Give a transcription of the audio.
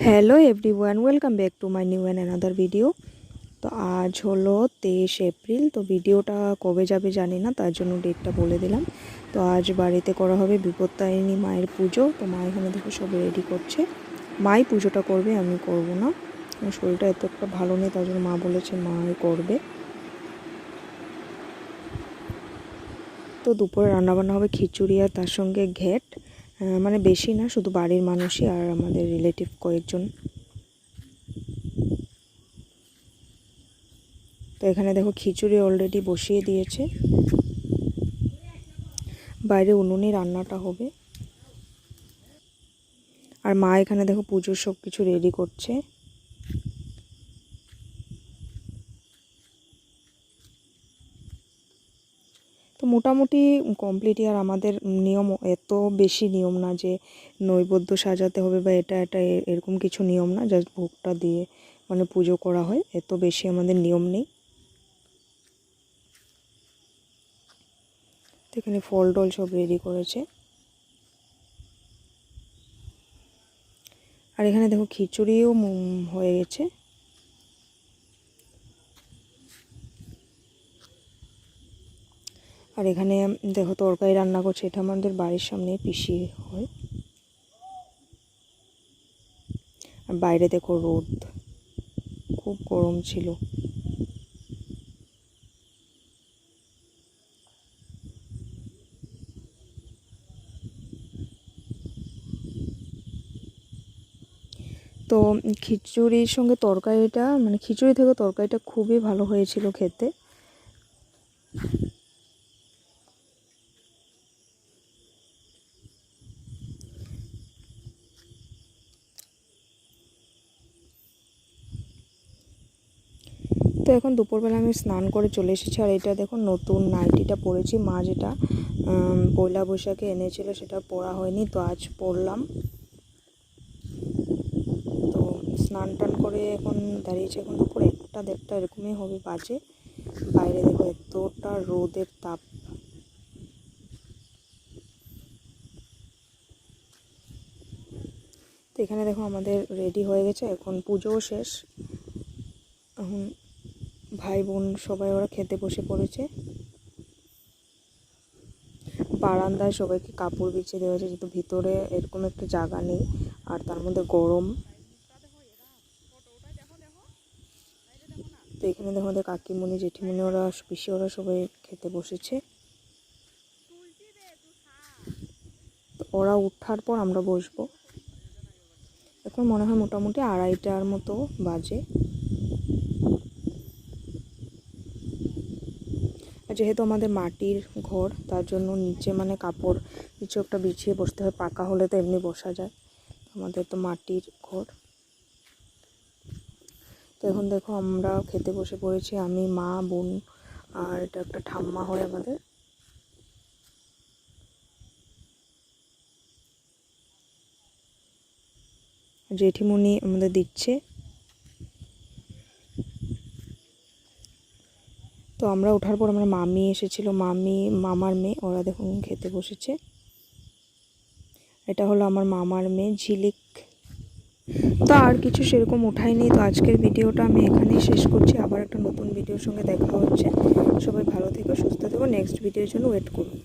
Hello everyone welcome back to my new and another video তো আজ হলো তেইশ এপ্রিল, তো ভিডিওটা কবে যাবে জানি না, তার জন্য ডেটটা বলে দিলাম। তো আজ বাড়িতে করা হবে বিপত্তারিণী মায়ের পুজো, তো মা এখানে দেখো সব রেডি করছে। মাই পুজোটা করবে, আমি করব না। শরীরটা এত একটা ভালো নেই, তার জন্য মা বলেছে মাই করবে। তো দুপুরে রান্নাবান্না হবে খিচুড়ি আর তার সঙ্গে ঘ্যাট মানে বেশি না, শুধু বাড়ির মানুষই আর আমাদের রিলেটিভ কয়েকজন। তো এখানে দেখো খিচুড়ি অলরেডি বসিয়ে দিয়েছে। বাইরে উনুনে রান্নাটা হবে। আর মা এখানে দেখো পুজোর সব কিছু রেডি করছে। মোটামুটি কমপ্লিটই আর আমাদের নিয়ম এত বেশি নিয়ম না যে নৈবেদ্য সাজাতে হবে বা এটা এটা এরকম কিছু নিয়ম না। জাস্ট ভোগটা দিয়ে মানে পুজো করা হয়। এত বেশি আমাদের নিয়ম নেই। এখানে ফল টল সব রেডি করেছে। আর এখানে দেখো খিচুড়িও হয়ে গেছে। আর এখানে দেখো তরকারি রান্না করছে, এটা আমাদের বাড়ির সামনে পিসি হয়। আর বাইরে দেখো রোদ, খুব গরম ছিল। তো খিচুড়ির সঙ্গে তরকারিটা মানে খিচুড়ি থেকে তরকারিটা খুবই ভালো হয়েছিল খেতে। তো এখন দুপুরবেলা আমি স্নান করে চলে এসেছি। আর এটা দেখো নতুন নাইটিটা পরেছি। মা যেটা পয়লা বৈশাখে এনেছিল সেটা পরা হয়নি, তো আজ পরলাম। তো স্নান টান করে এখন দাঁড়িয়েছি এখন দুপুর একটা দেড়টা, এরকমই হবে বাজে। বাইরে দেখো এতটা রোদের তাপ। তো এখানে দেখো আমাদের রেডি হয়ে গেছে, এখন পুজোও শেষ। এখন ভাই বোন সবাই ওরা খেতে বসে পড়েছে। বারান্দায় সবাইকে কাপড় বিছিয়ে দেওয়া হয়েছে, যেহেতু ভিতরে এরকম একটা জায়গা নেই, আর তার মধ্যে গরম। তো এখানে দেখো আমাদের কাকিমণি, জেঠিমণি, ওরা পিসি, ওরা সবাই খেতে বসেছে। ওরা উঠার পর আমরা বসবো। এখন মনে হয় মোটামুটি আড়াইটার মতো বাজে। যেহেতু আমাদের মাটির ঘর, তার জন্য নিচে মানে কাপড় কিছু একটা বিছিয়ে বসতে হয়, পাকা হলে তো এমনি বসা যায়। আমাদের তো মাটির ঘর। তো এখন দেখো আমরা খেতে বসে পড়েছি, আমি, মা, বোন আর এটা একটা ঠাম্মা হয় আমাদের। জেঠিমণি আমাদের দিচ্ছে। তো আমরা ওঠার পর আমার মামি এসেছিল, মামি, মামার মেয়ে, ওরা দেখুন খেতে বসেছে। এটা হলো আমার মামার মেয়ে, ঝিলিক। তো আর কিছু সেরকম ওঠায়নি তো আজকের ভিডিওটা আমি এখানেই শেষ করছি। আবার একটা নতুন ভিডিওর সঙ্গে দেখা হচ্ছে। সবাই ভালো থেকে, সুস্থ থেকো। নেক্সট ভিডিওর জন্য ওয়েট করুন।